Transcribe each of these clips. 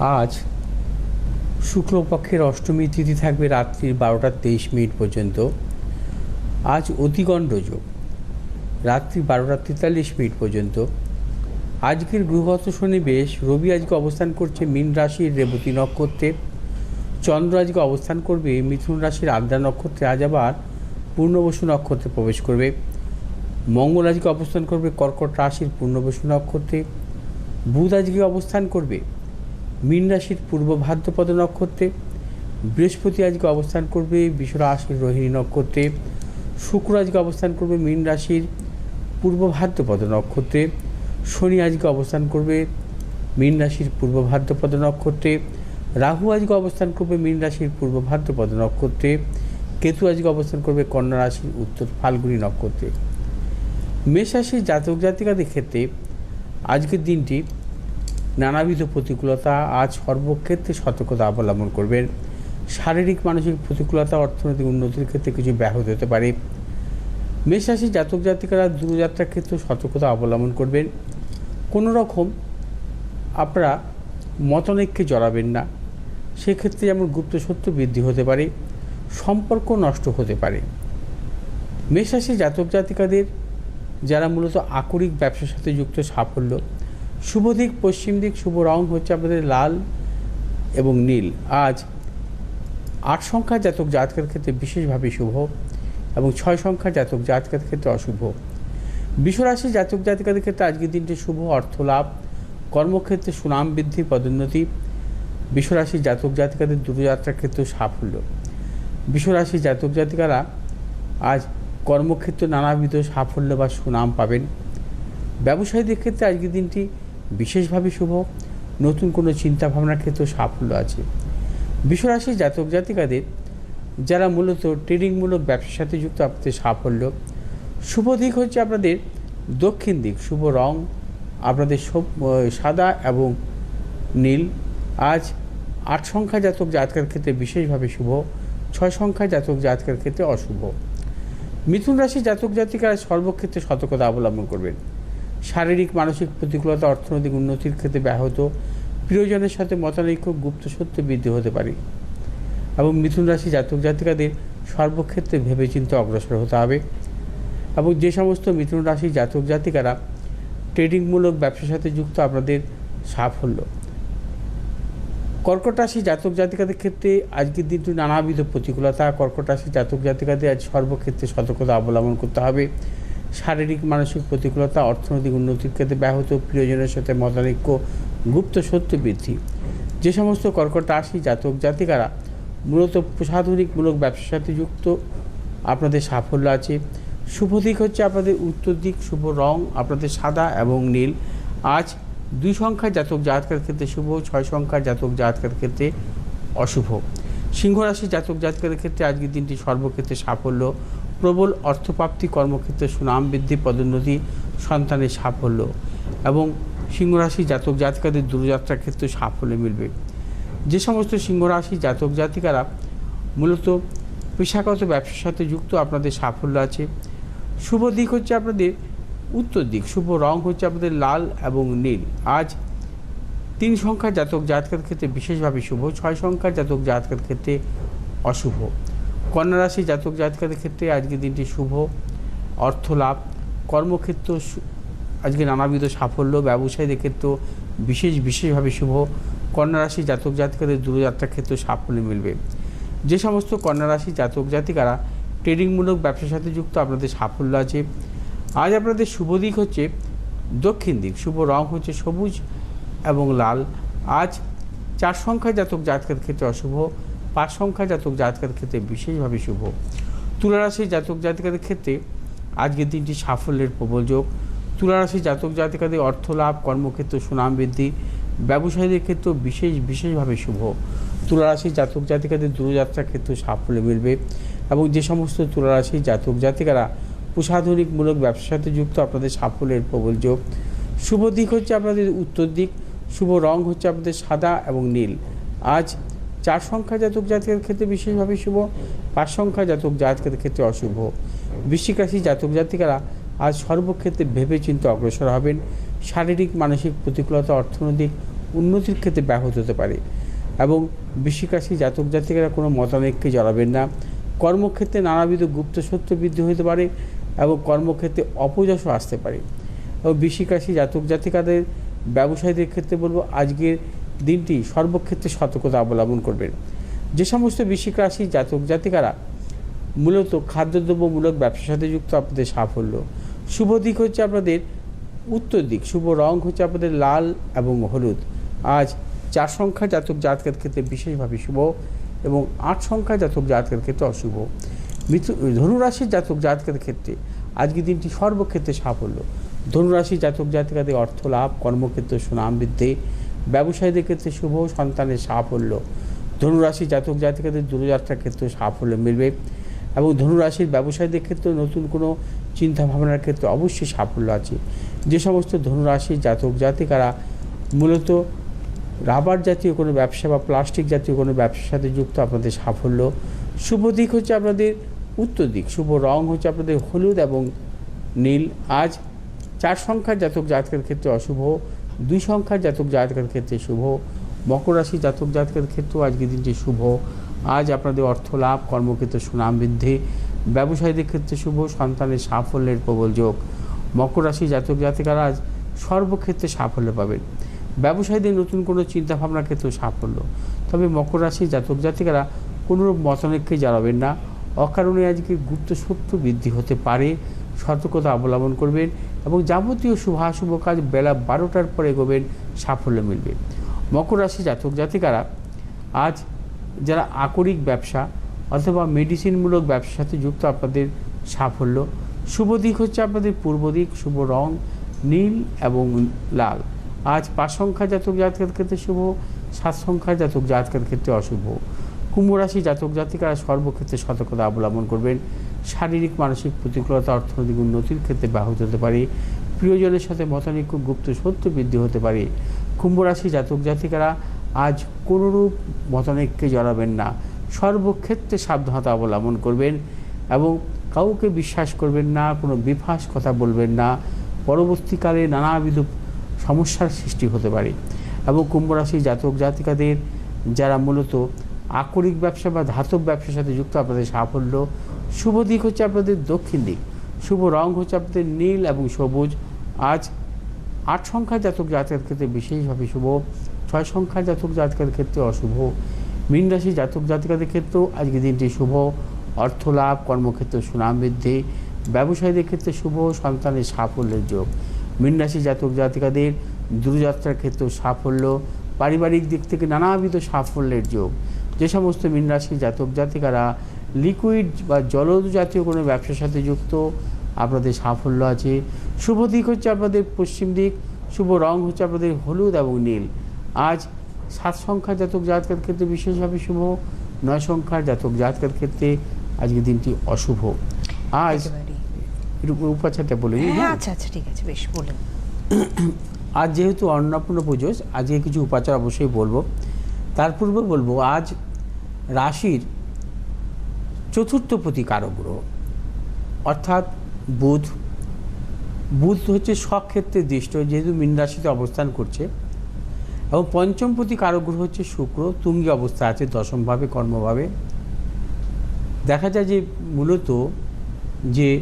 আজ শুক্লপক্ষের অষ্টমী তিথি থাকবে রাত্রির বারোটা তেইশ মিনিট পর্যন্ত। আজ অতিগণ্ড যোগ, রাত্রি বারোটা তেতাল্লিশ মিনিট পর্যন্ত। আজকের গ্রহগত শনিবেশ রবি আজকে অবস্থান করছে মীন রাশির রেবতী নক্ষত্রে। চন্দ্র আজকে অবস্থান করবে মিথুন রাশির আদ্রা নক্ষত্রে, আজ আবার পূর্ণবসু নক্ষত্রে প্রবেশ করবে। মঙ্গল আজকে অবস্থান করবে কর্কট রাশির পূর্ণবসু নক্ষত্রে। বুধ আজকে অবস্থান করবে মীন রাশির পূর্ব ভাদ্রপদ নক্ষত্রে। বৃহস্পতি আজকে অবস্থান করবে রাশির রোহিণী নক্ষত্রে। শুক্র আজকে অবস্থান করবে মীন রাশির পূর্ব ভাদ্রপদ নক্ষত্রে। শনি আজকে অবস্থান করবে মীন রাশির পূর্ব ভাদ্রপদ নক্ষত্রে। রাহু আজকে অবস্থান করবে মীন রাশির পূর্ব ভাদ্রপদ নক্ষত্রে। কেতু আজকে অবস্থান করবে কন্যা রাশির উত্তর ফাল্গুনী নক্ষত্রে। মেষ রাশির জাতক জাতিকাদের ক্ষেত্রে আজকের দিনটি নানাবিধ প্রতিকূলতা আজ সর্বক্ষেত্রে সতর্কতা অবলম্বন করবেন শারীরিক, মানসিক প্রতিকূলতা অর্থনৈতিক উন্নতির ক্ষেত্রে কিছু ব্যাহত হতে পারে। মেষ জাতক, জাতিকারা দূরযাত্রার ক্ষেত্রে সতর্কতা অবলম্বন করবেন কোনো রকম আপনারা মতনৈক্যে জড়াবেন না। সেক্ষেত্রে যেমন গুপ্ত সত্য বৃদ্ধি হতে পারে, সম্পর্ক নষ্ট হতে পারে। মেষ জাতক, জাতিকাদের যারা মূলত আকরিক ব্যবসার সাথে যুক্ত সাফল্য শুভ দিক, পশ্চিম দিক, শুভ রং হচ্ছে আপনাদের লাল এবং নীল। আজ আট সংখ্যা জাতক জাতকের ক্ষেত্রে বিশেষভাবে শুভ এবং ছয় সংখ্যা জাতক জাতকের ক্ষেত্রে অশুভ। বিশ্বরাশি জাতক জাতিকাদের ক্ষেত্রে আজকের দিনটি শুভ অর্থ লাভ কর্মক্ষেত্রে সুনাম বৃদ্ধি, পদোন্নতি। বিশ্বরাশি জাতক জাতিকাদের দূরযাত্রার ক্ষেত্রে সাফল্য। বিশ্বরাশি জাতক জাতিকারা আজ কর্মক্ষেত্রে নানাবিধ সাফল্য বা সুনাম পাবেন। ব্যবসায়ীদের ক্ষেত্রে আজকের দিনটি বিশেষভাবে শুভ। নতুন কোনো চিন্তা ভাবনার ক্ষেত্রেও সাফল্য আছে। বিশ্বরাশির জাতক জাতিকাদের, যারা মূলত ট্রেডিংমূলক ব্যবসার সাথে যুক্ত আপনাদের সাফল্য। শুভ দিক হচ্ছে আপনাদের দক্ষিণ দিক, শুভ রং, আপনাদের সাদা এবং নীল। আজ আট সংখ্যা জাতক জাতকের ক্ষেত্রে বিশেষভাবে শুভ, ছয় সংখ্যা জাতক জাতকের ক্ষেত্রে অশুভ। মিথুন রাশি জাতক জাতিকারা সর্বক্ষেত্রে সতর্কতা অবলম্বন করবেন। শারীরিক, মানসিক প্রতিকূলতা, অর্থনৈতিক উন্নতির ক্ষেত্রে ব্যাহত। প্রিয়জনের সাথে মতানৈক্য, গুপ্ত সত্য বৃদ্ধি হতে পারে এবং মিথুন রাশি জাতক জাতিকাদের সর্বক্ষেত্রে ভেবেচিন্তে অগ্রসর হতে হবে এবং যে সমস্ত মিথুন রাশি জাতক জাতিকারা ট্রেডিংমূলক ব্যবসার সাথে যুক্ত আপনাদের সাফল্য। কর্কট রাশি জাতক জাতিকাদের ক্ষেত্রে আজকের দিনটি নানাবিধ প্রতিকূলতা। কর্কট রাশি জাতক জাতিকাদের আজ সর্বক্ষেত্রে সতর্কতা অবলম্বন করতে হবে। শারীরিক, মানসিক প্রতিকূলতা, অর্থনৈতিক উন্নতির ক্ষেত্রে ব্যাহত প্রিয়জনের সাথে মতানৈক্য, গুপ্ত সত্য বৃদ্ধি। যে সমস্ত কর্কট রাশি জাতক, জাতিকারা মূলত প্রসাধনিকমূলক ব্যবসার সাথে যুক্ত, আপনাদের সাফল্য আছে। শুভ দিক হচ্ছে আপনাদের উত্তর দিক, শুভ রং আপনাদের সাদা এবং নীল। আজ দুই সংখ্যার জাতক, জাতকের ক্ষেত্রে শুভ, ছয় সংখ্যার জাতক, জাতকের ক্ষেত্রে অশুভ। সিংহ রাশি জাতক, জাতকের ক্ষেত্রে আজকের দিনটি সর্বক্ষেত্রে সাফল্য। প্রবল অর্থপ্রাপ্তি কর্মক্ষেত্রে সুনাম বৃদ্ধি, পদোন্নতি, সন্তানের সাফল্য এবং সিংহরাশি জাতক জাতিকাদের দূরযাত্রার ক্ষেত্রে সাফল্য মিলবে। যে সমস্ত সিংহরাশি জাতক জাতিকারা মূলত পেশাগত ব্যবসার সাথে যুক্ত, আপনাদের সাফল্য আছে। শুভ দিক হচ্ছে আপনাদের উত্তর দিক, শুভ রং হচ্ছে আপনাদের লাল এবং নীল। আজ তিন সংখ্যার জাতক জাতকের ক্ষেত্রে বিশেষভাবে শুভ, ছয় সংখ্যার জাতক জাতকের ক্ষেত্রে অশুভ। কন্যা রাশি জাতক জাতকের ক্ষেত্রে আজকের দিনটি শুভ। অর্থ লাভ। কর্মক্ষেত্র আজকে নানাবিধ সাফল্য, ব্যবসায়ীদের ক্ষেত্রেও বিশেষ বিশেষভাবে শুভ। কন্যা রাশি জাতক জাতিকাদের দূরযাত্রার ক্ষেত্রে সাফল্য মিলবে। যে সমস্ত কন্যা রাশি জাতক জাতিকারা ট্রেডিংমূলক ব্যবসার সাথে যুক্ত, আপনাদের সাফল্য আছে। আজ আপনাদের শুভ দিক হচ্ছে দক্ষিণ দিক। শুভ রং হচ্ছে সবুজ এবং লাল। আজ চার সংখ্যা জাতক জাতকের ক্ষেত্রে অশুভ। পাঁচ সংখ্যা জাতক জাতকের ক্ষেত্রে বিশেষভাবে শুভ। তুলারাশি জাতক জাতিকাদের ক্ষেত্রে আজকের দিনটি সাফল্যের প্রবল যোগ। তুলারাশি জাতক জাতিকাদের অর্থ লাভ, কর্মক্ষেত্র সুনাম বৃদ্ধি, ব্যবসায়ীদের ক্ষেত্রেও বিশেষ বিশেষভাবে শুভ। তুলারাশি জাতক জাতিকাদের দূরযাত্রার ক্ষেত্রে সাফল্য মিলবে এবং যে সমস্ত তুলারাশি জাতক জাতিকারা প্রসাধনিকমূলক ব্যবসার সাথে যুক্ত, আপনাদের সাফল্যের প্রবল যোগ। শুভ দিক হচ্ছে আপনাদের উত্তর দিক, শুভ রং হচ্ছে আপনাদের সাদা এবং নীল। আজ চার সংখ্যা জাতক জাতকের ক্ষেত্রে বিশেষভাবে শুভ, পাঁচ সংখ্যা জাতক জাতকের ক্ষেত্রে অশুভ। বৃশ্চিক রাশি জাতক জাতিকারা আজ সর্বক্ষেত্রে ভেবেচিন্তে অগ্রসর হবেন। শারীরিক, মানসিক প্রতিকূলতা অর্থনৈতিক উন্নতির ক্ষেত্রে ব্যাহত হতে পারে এবং বৃশ্চিক রাশি জাতক জাতিকেরা কোনো মতানৈক্যে জড়াবেন না। কর্মক্ষেত্রে নানাবিধ গুপ্ত সত্য বৃদ্ধি হতে পারে এবং কর্মক্ষেত্রে অপযশও আসতে পারে। এবং বৃশ্চিক রাশি জাতক জাতিকাদের ব্যবসায়ীদের ক্ষেত্রে বলব, আজকের দিনটি সর্বক্ষেত্রে সতর্কতা অবলম্বন করবেন। যে সমস্ত বৃশ্চিক রাশি জাতক জাতিকারা মূলত খাদ্যদ্রব্যমূলক ব্যবসার সাথে যুক্ত আপনাদের সাফল্য। শুভ দিক হচ্ছে আপনাদের উত্তর দিক, শুভ রং হচ্ছে আপনাদের লাল এবং হলুদ। আজ চার সংখ্যা জাতক জাতকের ক্ষেত্রে বিশেষভাবে শুভ এবং আট সংখ্যা জাতক জাতকের ক্ষেত্রে অশুভ। মিথু, ধনুরাশির জাতক জাতকের ক্ষেত্রে আজকে দিনটি সর্বক্ষেত্রে সাফল্য। ধনুরাশি জাতক জাতিকাদের অর্থ লাভ, কর্মক্ষেত্রে সুনাম বৃদ্ধি ব্যবসায়ীদের ক্ষেত্রে শুভ, সন্তানের সাফল্য। ধনুরাশি জাতক জাতিকাদের দূরযাত্রার ক্ষেত্রে সাফল্য মিলবে এবং ধনুরাশির ব্যবসায়ীদের ক্ষেত্রে নতুন কোনো চিন্তা ভাবনার ক্ষেত্রে অবশ্যই সাফল্য আছে। যে সমস্ত ধনুরাশির জাতক জাতিকারা মূলত রাবার জাতীয় কোনো ব্যবসা বা প্লাস্টিক জাতীয় কোনো ব্যবসার সাথে যুক্ত আপনাদের সাফল্য। শুভ দিক হচ্ছে আপনাদের উত্তর দিক। শুভ রং হচ্ছে আপনাদের হলুদ এবং নীল। আজ চার সংখ্যার জাতক জাতকের ক্ষেত্রে অশুভ দুই সংখ্যার জাতক জাতকের ক্ষেত্রে শুভ, মকর রাশি জাতক জাতকের ক্ষেত্রেও আজকের দিনটি শুভ। আজ আপনাদের অর্থ লাভ, কর্মক্ষেত্রে সুনাম বৃদ্ধি, ব্যবসায়ীদের ক্ষেত্রে শুভ, সন্তানের সাফল্যের প্রবল যোগ। মকর রাশি জাতক জাতিকারা আজ সর্বক্ষেত্রে সাফল্য পাবেন। ব্যবসায়ীদের নতুন কোনো চিন্তাভাবনার ক্ষেত্রেও সাফল্য। তবে মকর রাশি জাতক জাতিকারা কোনোরূপ মতানৈক্যে জড়াবেন না। অকারণে আজকে গুপ্ত সত্য বৃদ্ধি হতে পারে। সতর্কতা অবলম্বন করবেন। এবং যাবতীয় শুভাশুভ কাজ বেলা বারোটার পরে এগোবেন, সাফল্য মিলবে। মকর রাশি জাতক জাতিকারা, আজ যারা আকরিক ব্যবসা অথবা মেডিসিনমূলক ব্যবসার সাথে যুক্ত, আপনাদের সাফল্য। শুভ দিক হচ্ছে আপনাদের পূর্ব দিক, শুভ রং, নীল এবং লাল। আজ পাঁচ সংখ্যা জাতক জাতকের ক্ষেত্রে শুভ, সাত সংখ্যা জাতক জাতকের ক্ষেত্রে অশুভ। কুম্ভ রাশি জাতক জাতিকারা সর্বক্ষেত্রে সতর্কতা অবলম্বন করবেন। শারীরিক, মানসিক প্রতিকূলতা, অর্থনৈতিক উন্নতির ক্ষেত্রে ব্যাহত হতে পারে। প্রিয়জনের সাথে মতানৈক্য, গুপ্ত সত্য বৃদ্ধি হতে পারে। কুম্ভ রাশি জাতক জাতিকারা আজ কোনোরূপ মতানৈক্যে জড়াবেন না। সর্বক্ষেত্রে সাবধানতা অবলম্বন করবেন এবং কাউকে বিশ্বাস করবেন না, কোনো বিফাস কথা বলবেন না। পরবর্তীকালে নানাবিধ সমস্যার সৃষ্টি হতে পারে এবং কুম্ভ রাশি জাতক জাতিকাদের, যারা মূলত আকরিক ব্যবসা বা ধাতব ব্যবসার সাথে যুক্ত, আপনাদের সাফল্য শুভ দিক হচ্ছে আপনাদের দক্ষিণ দিক। শুভ রং হচ্ছে আপনাদের নীল এবং সবুজ। আজ আট সংখ্যা জাতক জাতকের ক্ষেত্রে বিশেষভাবে শুভ, ছয় সংখ্যা জাতক জাতকের ক্ষেত্রে অশুভ, মীন রাশি জাতক জাতিকাদের ক্ষেত্রেও আজকে দিনটি শুভ। অর্থ লাভ, কর্মক্ষেত্রে সুনাম বৃদ্ধি, ব্যবসায়ীদের ক্ষেত্রে শুভ, সন্তানের সাফল্যের যোগ। মীন রাশি জাতক জাতিকাদের দূরযাত্রার ক্ষেত্রেও সাফল্য, পারিবারিক দিক থেকে নানাবিধ সাফল্যের যোগ। যে সমস্ত মীন রাশি জাতক জাতিকারা লিকুইড বা জলজ জাতীয় কোনো ব্যবসার সাথে যুক্ত আপনাদের সাফল্য আছে। শুভ দিক হচ্ছে আপনাদের পশ্চিম দিক শুভ রং হচ্ছে আপনাদের হলুদ এবং নীল। আজ সাত সংখ্যার জাতক জাতকের ক্ষেত্রে বিশেষভাবে শুভ নয় সংখ্যার জাতক জাতকের ক্ষেত্রে আজকে দিনটি অশুভ। আজ। উপাচারটা বলে হ্যাঁ হ্যাঁ? আচ্ছা আচ্ছা ঠিক আছে বেশ বলুন। আজ যেহেতু অন্নপূর্ণ পুজো আজকে কিছু উপাচার অবশ্যই বলব। তার পূর্বে বলব আজ রাশির চতুর্থপতি কারক গ্রহ অর্থাৎ বুধ। বুধ হচ্ছে স্বক্ষেত্রে দৃষ্ট, যেহেতু মীন রাশিতে অবস্থান করছে। এবং পঞ্চমপতি কারক গ্রহ হচ্ছে শুক্র, তুঙ্গি অবস্থা আছে দশমভাবে, কর্মভাবে। দেখা যায় যে মূলত যে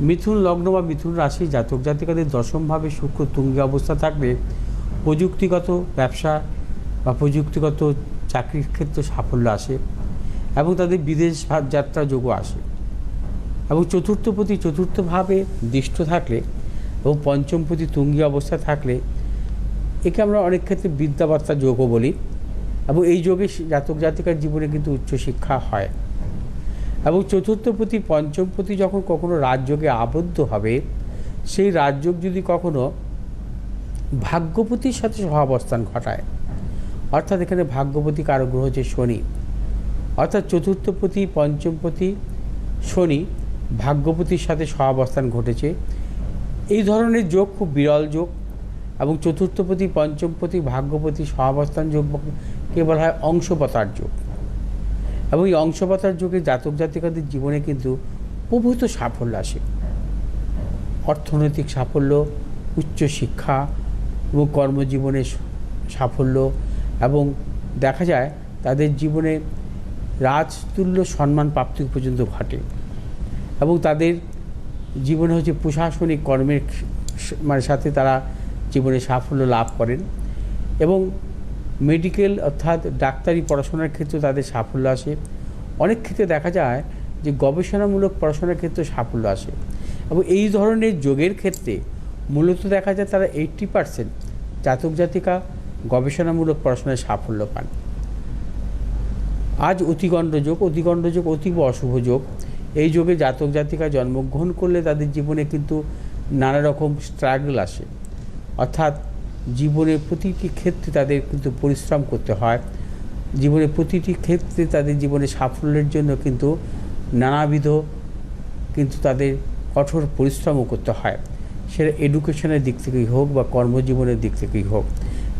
মিথুন লগ্ন বা মিথুন রাশি জাতক জাতিকাদের দশমভাবে শুক্র তুঙ্গি অবস্থা থাকলে প্রযুক্তিগত ব্যবসা বা প্রযুক্তিগত চাকরির ক্ষেত্রে সাফল্য আসে। এবং তাদের বিদেশ যাত্রা যোগও আসে। এবং চতুর্থ প্রতি চতুর্থভাবে দৃষ্ট থাকলে এবং পঞ্চম প্রতি তুঙ্গি অবস্থা থাকলে একে আমরা অনেক ক্ষেত্রে বিদ্যাবার্তা যোগও বলি। এবং এই যোগে জাতক জাতিকার জীবনে কিন্তু উচ্চশিক্ষা হয়। এবং চতুর্থ প্রতি পঞ্চম প্রতি যখন কখনো রাজযোগে আবদ্ধ হবে, সেই রাজযোগ যদি কখনো ভাগ্যপতির সাথে সহাবস্থান ঘটায়, অর্থাৎ এখানে ভাগ্যপতি কারও গ্রহ হচ্ছে শনি অর্থাৎ চতুর্থপতি পঞ্চমপতি শনি ভাগ্যপতির সাথে সহাবস্থান ঘটেছে। এই ধরনের যোগ খুব বিরল যোগ এবং চতুর্থপতি পঞ্চমপতি ভাগ্যপতি সহাবস্থান যোগ বলা হয় অংশপতার যোগ। এবং এই অংশপতার যুগে জাতক জাতিকাদের জীবনে কিন্তু প্রভূত সাফল্য আসে। অর্থনৈতিক সাফল্য উচ্চশিক্ষা এবং কর্মজীবনে স- সাফল্য এবং দেখা যায় তাদের জীবনে রাজতুল্য সম্মান প্রাপ্তি পর্যন্ত ঘটে। এবং তাদের জীবনে হচ্ছে প্রশাসনিক কর্মের মানে সাথে তারা জীবনে সাফল্য লাভ করেন এবং মেডিকেল অর্থাৎ ডাক্তারি পড়াশোনার ক্ষেত্রে তাদের সাফল্য আসে। অনেক ক্ষেত্রে দেখা যায় যে গবেষণামূলক পড়াশোনার ক্ষেত্রে সাফল্য আসে। এবং এই ধরনের যোগের ক্ষেত্রে মূলত দেখা যায় তারা এইট্টি পার্সেন্ট জাতক জাতিকা গবেষণামূলক পড়াশোনায় সাফল্য পান। আজ অতিগণ্ড যোগ অতিগণ্ড যোগ, অতীব অশুভ যোগ। এই যোগে জাতক জাতিকা জন্মগ্রহণ করলে তাদের জীবনে কিন্তু নানা রকম স্ট্রাগল আসে। অর্থাৎ জীবনের প্রতিটি ক্ষেত্রে তাদের কিন্তু পরিশ্রম করতে হয়। জীবনের প্রতিটি ক্ষেত্রে তাদের জীবনে সাফল্যের জন্য কিন্তু নানাবিধ কিন্তু তাদের কঠোর পরিশ্রমও করতে হয়। সেটা এডুকেশনের দিক থেকেই হোক বা কর্মজীবনের দিক থেকেই হোক।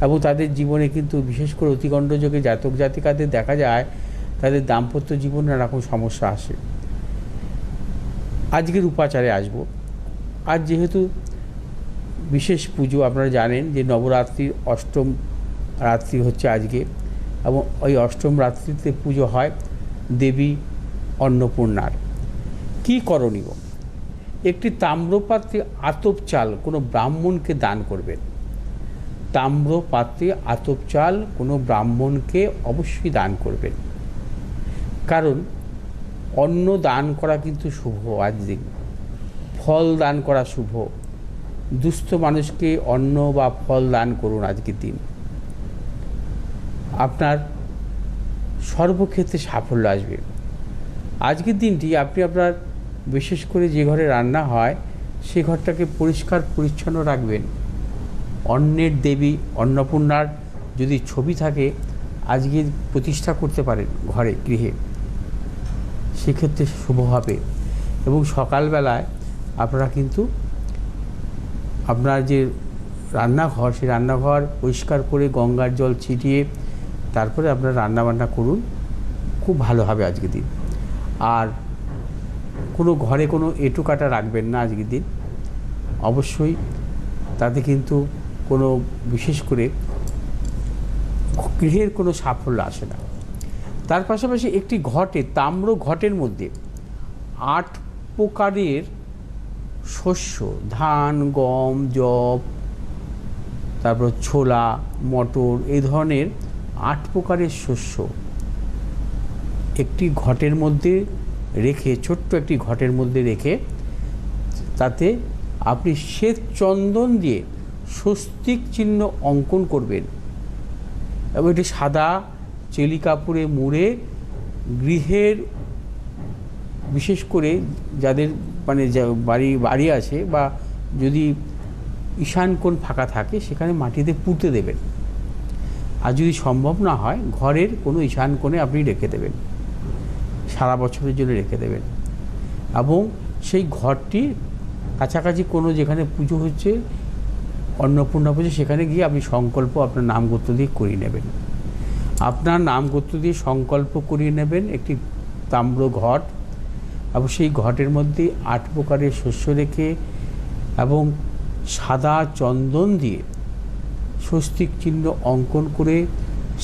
এবং তাদের জীবনে কিন্তু বিশেষ করে অতিগণ্ড যোগে জাতক জাতিকাদের দেখা যায় তাদের দাম্পত্য জীবনে নানা রকম সমস্যা আসে। আজকের উপাচারে আসব। আজ যেহেতু বিশেষ পুজো, আপনারা জানেন যে নবরাত্রির অষ্টম রাত্রি হচ্ছে আজকে এবং ওই অষ্টম রাত্রিতে পুজো হয় দেবী অন্নপূর্ণার। কী করণীয়? একটি তাম্রপাত্রে আতপ চাল কোনো ব্রাহ্মণকে দান করবেন। তাম্রপাত্রে আতপ চাল কোনো ব্রাহ্মণকে অবশ্যই দান করবেন। কারণ অন্ন দান করা কিন্তু শুভ আজ দিন। ফল দান করা শুভ। দুস্থ মানুষকে অন্ন বা ফল দান করুন আজকের দিন। আপনার সর্বক্ষেত্রে সাফল্য আসবে। আজকের দিনটি আপনি আপনার বিশেষ করে যে ঘরে রান্না হয়, সে ঘরটাকে পরিষ্কার পরিচ্ছন্ন রাখবেন। অন্নের দেবী, অন্নপূর্ণার যদি ছবি থাকে, আজকে প্রতিষ্ঠা করতে পারেন ঘরে, গৃহে। সেক্ষেত্রে শুভ হবে। এবং সকালবেলায় আপনারা কিন্তু আপনার যে রান্নাঘর, সেই রান্নাঘর পরিষ্কার করে গঙ্গার জল ছিটিয়ে তারপরে আপনারা রান্নাবান্না করুন। খুব ভালো হবে আজকের দিন। আর কোনো ঘরে কোনো এঁটো কাটা রাখবেন না আজকের দিন। অবশ্যই তাতে কিন্তু কোনো, বিশেষ করে গৃহের কোনো সাফল্য আসে না। তার পাশাপাশি একটি ঘটে, তাম্র ঘটের মধ্যে। আট প্রকারের শস্য, ধান, গম জব তারপর ছোলা, মটর, এই ধরনের আট প্রকারের শস্য একটি ঘটের মধ্যে রেখে, ছোট্ট একটি ঘটের মধ্যে রেখে, তাতে আপনি শ্বেত চন্দন দিয়ে স্বস্তিক চিহ্ন অঙ্কন করবেন। এবং এটি সাদা চেলি কাপড়ে মুড়ে গৃহের, বিশেষ করে যাদের মানে বাড়ি বাড়ি আছে বা যদি ঈশান কোণ ফাঁকা থাকে, সেখানে মাটিতে পুঁতে দেবেন। আর যদি সম্ভব না হয়, ঘরের কোনো ঈশান কোণে আপনি রেখে দেবেন। সারা বছরের জন্য রেখে দেবেন। এবং সেই ঘরটি কাছাকাছি কোনো যেখানে পুজো হচ্ছে, অন্নপূর্ণা পুজো, সেখানে গিয়ে আপনি সংকল্প আপনার নাম গোত্র দিয়ে করিয়ে নেবেন। আপনার নাম গোত্র দিয়ে সংকল্প করিয়ে নেবেন, একটি তাম্র ঘট, এবং সেই ঘটের মধ্যে আট প্রকারের শস্য রেখে এবং সাদা চন্দন দিয়ে স্বস্তিক চিহ্ন অঙ্কন করে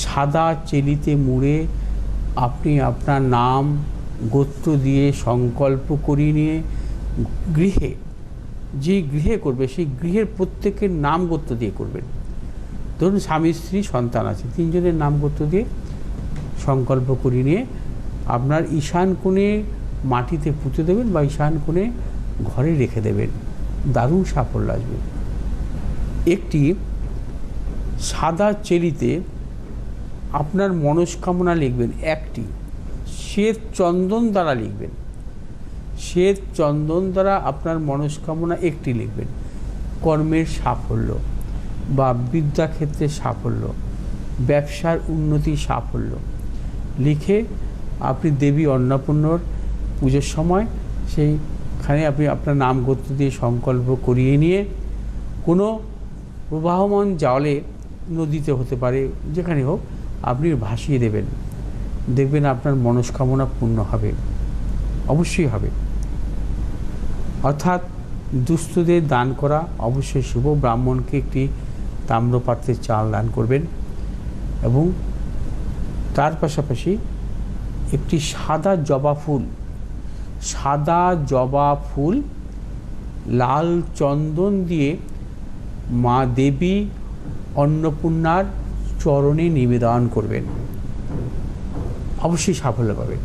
সাদা চেলিতে মুড়ে আপনি আপনার নাম গোত্র দিয়ে সংকল্প করিয়ে নিয়ে গৃহে, যে গৃহে করবে, সেই গৃহের প্রত্যেকের নাম গোত্র দিয়ে করবেন। ধরুন স্বামী, স্ত্রী, সন্তান আছে, তিনজনের নাম গোত্র দিয়ে সংকল্প করিয়ে নিয়ে আপনার ঈশান কোণে মাটিতে পুঁতে দেবেন বা ঈশান কোণে ঘরে রেখে দেবেন। দারুণ সাফল্য আসবে। একটি সাদা চেরিতে আপনার মনস্কামনা লিখবেন, একটি শ্বেত চন্দন দ্বারা লিখবেন। শ্বেত চন্দন দ্বারা আপনার মনস্কামনা একটি লিখবেন, কর্মের সাফল্য। বা বিদ্যাক্ষেত্রে সাফল্য, ব্যবসার উন্নতি সাফল্য। লিখে আপনি দেবী অন্নপূর্ণর পুজোর সময় সেইখানে আপনি আপনার নাম গোত্র দিয়ে সংকল্প করিয়ে নিয়ে কোনো প্রবাহমান জলে নদীতে হতে পারে, যেখানে হোক আপনি ভাসিয়ে দেবেন। দেখবেন আপনার মনস্কামনা পূর্ণ হবে, অবশ্যই হবে। অর্থাৎ দুস্থদের দান করা অবশ্যই শুভ। ব্রাহ্মণকে একটি তাম্রপাত্রে চাল দান করবেন এবং তার পাশাপাশি একটি সাদা জবা ফুল, সাদা জবা ফুল লাল চন্দন দিয়ে মা দেবী অন্নপূর্ণার চরণে নিবেদন করবেন। অবশ্যই সাফল্য পাবেন।